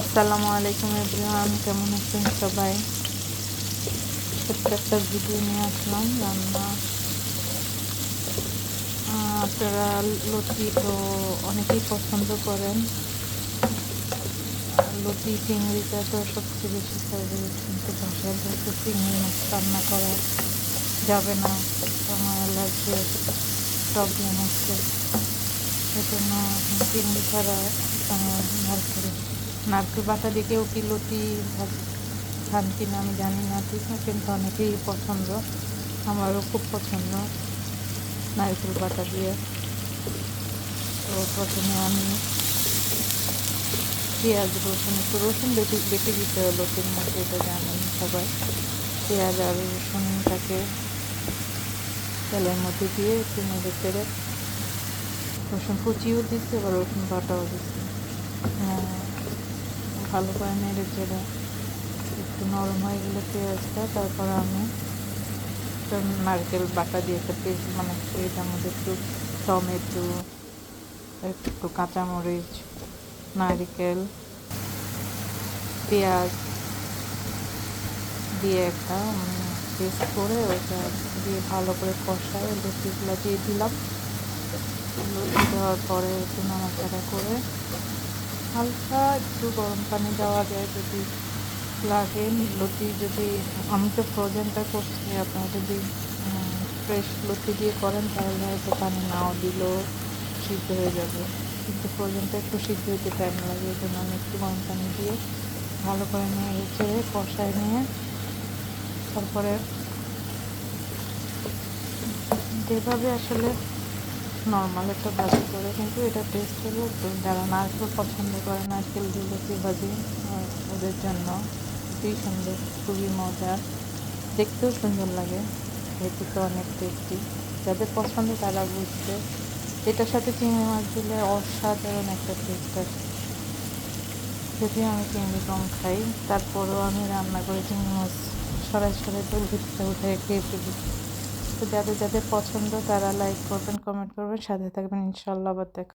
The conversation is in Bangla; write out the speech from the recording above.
আসসালামু আলাইকুম এভরিওয়ান কেমন আছেন সবাই? ছোট্ট একটা ভিডিও নিয়ে আসলাম রান্না। আপনারা লতি তো অনেকেই পছন্দ করেন। লতি চিংড়িটা তো সবচেয়ে বেশি ফেভারিট কিন্তু ভাষায় বলতে চিংড়ি মাছ রান্না করা যাবে না। আমার অ্যালার্জির প্রবলেম হচ্ছে। সেজন্য চিংড়ি ছাড়া আহ, নারকেল নারকেল বাটা দিয়ে কেউ কি ভাজ- খান কিনা আমি জানি না ঠিক না? কিন্তু অনেকেই পছন্দ। আমারও খুব পছন্দ নারকেল বাটা দিয়ে। তো প্রথমে আমি পেঁয়াজ রসুন একটু রসুন বেশি বেশি দিতে হয় লতির মধ্যে এটা জানেন সবাই। পেঁয়াজ আর রসুনটাকে তেলের মধ্যে দিয়ে একটু নেড়ে চেড়ে রসুন কুচিও দিচ্ছে আবার রসুন বাটাও দিচ্ছে। হ্যাঁ, ভালো করে নেড়ে চেড়ে একটু নরম হয়ে গেলে পেঁয়াজটা তারপর আমি নারকেল বাটা দিয়ে একটা পেস্ট মানে এটার মধ্যে একটু টমেটো, একটু কাঁচামরিচ, নারকেল, পেঁয়াজ দিয়ে একটা পেস্ট করে ওটা দিয়ে ভালো করে কষায় লুচিগুলো দিয়ে দিলাম। লুচি দেওয়ার পরে একটু নাড়াচাড়া করে হালকা একটু গরম পানি দেওয়া যায় যদি লাগে, লতি যদি আমি তো ফ্রোজেনটা করছি, আপনারা যদি ফ্রেশ লতি দিয়ে করেন, তাহলে হয়তো পানি নাও দিলেও সিদ্ধ হয়ে যাবে। কিন্তু ফ্রোজেনটা একটু সিদ্ধ হতে টাইম লাগে, এই জন্য আমি একটু গরম পানি দিয়ে ভালো করে নিয়ে ছেড়ে কষায় নিয়ে তারপরে যেভাবে আসলে নর্মাল একটা ভাজি করে, কিন্তু এটা টেস্ট হলো যারা নারকেল পছন্দ করে নারকেল দিয়ে ভাজি ওদের জন্য খুবই সুন্দর, খুবই মজার দেখতেও সুন্দর লাগে খেতে তো অনেক টেস্টি যাদের পছন্দ তারা বুঝবে। এটার সাথে চিংড়ি মাছ দিলে অসাধারণ একটা টেস্ট আছে যদিও আমি চিংড়ি কম খাই, তারপরেও আমি রান্না করে চিংড়ি মাছ সরাই সরাই তো ভিতরে উঠে খেয়ে ফেলি। তো যাদের যাদের পছন্দ তারা লাইক করবেন কমেন্ট করবেন সাথে থাকবেন ইনশাল্লাহ আবার দেখা